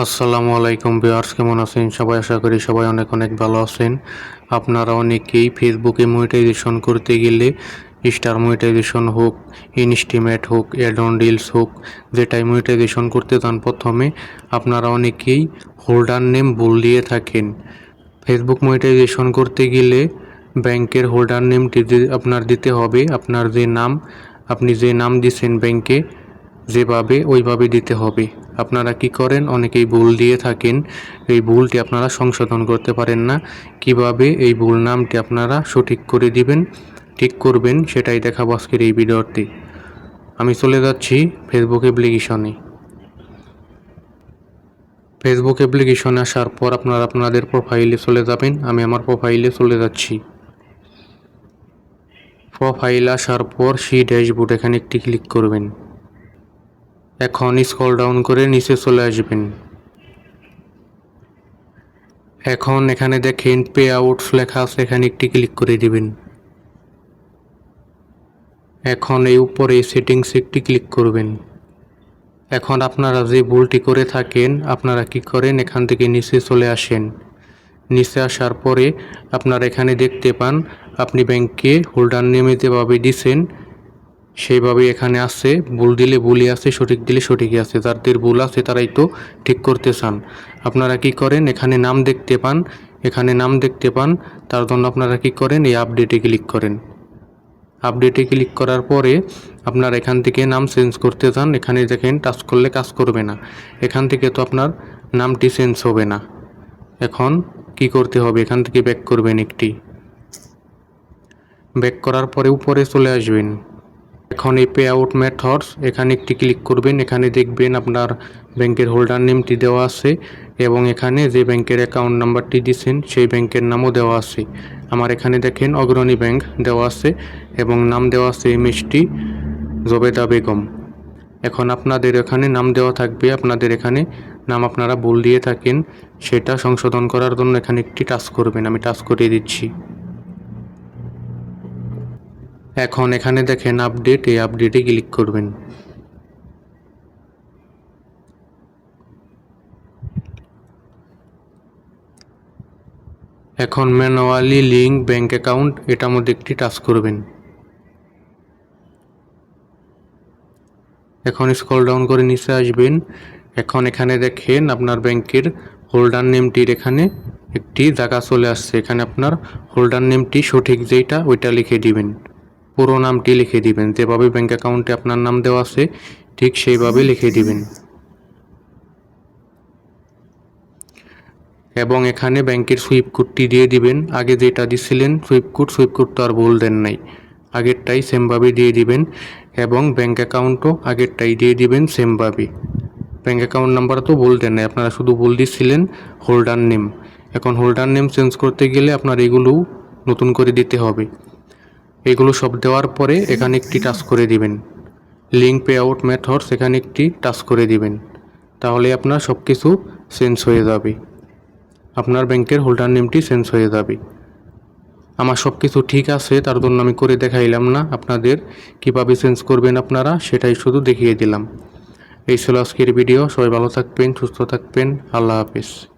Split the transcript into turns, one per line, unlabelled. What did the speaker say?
আসসালামু আলাইকুম বিয়ার্স কেমন আছেন? সবাই আশা করি সবাই অনেক অনেক ভালো আছেন। আপনারা অনেকেই ফেসবুকে মনিটাইজেশন করতে গেলে স্টার মনিটাইজেশন হোক ইনস্টিমেট হোক অ্যাডন ডিলস হোক, যেটাই মনিটাইজেশন করতে চান প্রথমে, আপনারা অনেকেই হোল্ডার নেম ভুল দিয়ে থাকেন। ফেসবুক মনিটাইজেশন করতে গেলে ব্যাংকের হোল্ডার নেমটি আপনার দিতে হবে, আপনার যে নাম, আপনি যে নাম দিচ্ছেন ব্যাংকে যেভাবে ওইভাবে দিতে হবে। আপনারা কি করেন? অনেকেই ভুল দিয়ে থাকেন। এই ভুলটি আপনারা সংশোধন করতে পারেন না। কীভাবে এই ভুল নামটি আপনারা সঠিক করে দিবেন, ঠিক করবেন, সেটাই দেখাবো আজকের এই ভিডিওতে আমি চলে যাচ্ছি ফেসবুক অ্যাপ্লিকেশনে ফেসবুক অ্যাপ্লিকেশনে আসার পর আপনারা আপনাদের প্রোফাইলে চলে যাবেন। আমি আমার প্রোফাইলে চলে যাচ্ছি। প্রোফাইল আসার পর সি ড্যাশবোর্ড এখানে একটি ক্লিক করবেন। এখন স্ক্রল ডাউন করে নিচে চলে আসবেন। এখন এখানে দেখেন পে আউটস লেখা আছে, এখানে একটি ক্লিক করে দিবেন। এখন এই উপরে সেটিংস একটি ক্লিক করবেন। এখন আপনারা যে ভুলটি করে থাকেন, আপনারা কি করেন? এখান থেকে নিচে চলে আসেন। নিচে আসার পরে আপনারা এখানে দেখতে পান, আপনি ব্যাংকে হোল্ডার নেমে যেভাবে দিছেন সেইভাবে এখানে আছে, ভুল দিলে ভুলই আছে, সঠিক দিলে সঠিকই আছে যাদের ভুল আছে তারাই তো ঠিক করতে চান। আপনারা কি করেন? এখানে নাম দেখতে পান, এখানে নাম দেখতে পান, তার জন্য আপনারা কি করেন? এই আপডেটে ক্লিক করেন। আপডেটে ক্লিক করার পরে আপনার এখান থেকে নাম চেঞ্জ করতে চান, এখানে দেখেন টাচ করলে কাজ করবে না। এখান থেকে তো আপনার নামটি চেঞ্জ হবে না। এখন কি করতে হবে? এখান থেকে ব্যাক করবেন একটি। ব্যাক করার পরে উপরে চলে আসবেন। এখন এই পে আউট মেথডস এখানে একটি ক্লিক করবেন, এখানে দেখবেন আপনার ব্যাংকের হোল্ডার নেমটি দেওয়া আছে এবং এখানে যে ব্যাংকের অ্যাকাউন্ট নাম্বারটি দিচ্ছেন সেই ব্যাংকের নামও দেওয়া আছে। আমার এখানে দেখেন অগ্রণী ব্যাংক দেওয়া আছে এবং নাম দেওয়া আছে এমএসটি জবেদা বেগম। এখন আপনাদের এখানে নাম দেওয়া থাকবে, আপনাদের এখানে নাম আপনারা ভুল দিয়ে থাকেন, সেটা সংশোধন করার জন্য এখানে একটি টাচ করবেন, আমি টাচ করিয়ে দিচ্ছি। এখন এখানে দেখেন আপডেট এই আপডেটে ক্লিক করবেন। এখন ম্যানুয়ালি লিঙ্ক ব্যাঙ্ক অ্যাকাউন্ট এটার মধ্যে একটি টাচ করবেন। এখন স্ক্রল ডাউন করে নিচে আসবেন। এখন এখানে দেখেন আপনার ব্যাংকের হোল্ডার নেমটির এখানে একটি জায়গা চলে আসছে। এখানে আপনার হোল্ডার নেমটি সঠিক যেটা ওইটা লিখে দিবেন। পুরো নামটি লিখে দিবেন। যেভাবে ব্যাংক অ্যাকাউন্টে আপনার নাম দেওয়া আছে, ঠিক সেইভাবে লিখে দিবেন। এবং এখানে ব্যাংকের সুইপ কোডটি দিয়ে দিবেন। আগে যেটা দিছিলেন সুইপ কোড সুইপ কোড তো আর ভুল দেন নাই। আগেরটাই সেমভাবে দিয়ে দিবেন এবং ব্যাংক অ্যাকাউন্টও আগেরটাই দিয়ে দিবেন সেমভাবে ব্যাংক অ্যাকাউন্ট নাম্বার তো ভুল দেন নাই, আপনারা শুধু ভুল দিচ্ছিলেন হোল্ডার নেম এখন হোল্ডার নেম চেঞ্জ করতে গেলে আপনার এগুলোও নতুন করে দিতে হবে। এগুলো সব দেওয়ার পরে এখানে একটি টাচ করে দিবেন। লিঙ্ক পে আউট মেথডস এখানে একটি টাচ করে দিবেন। তাহলে আপনার সব কিছু চেঞ্জ হয়ে যাবে। আপনার ব্যাংকের হোল্ডার নেমটি চেঞ্জ হয়ে যাবে। আমার সব কিছু ঠিক আছে, তার জন্য আমি করে দেখাইলাম না আপনাদের। কীভাবে চেঞ্জ করবেন আপনারা, সেটাই শুধু দেখিয়ে দিলাম। এই ছিল আজকের ভিডিও। সবাই ভালো থাকবেন, সুস্থ থাকবেন। আল্লাহ হাফিজ।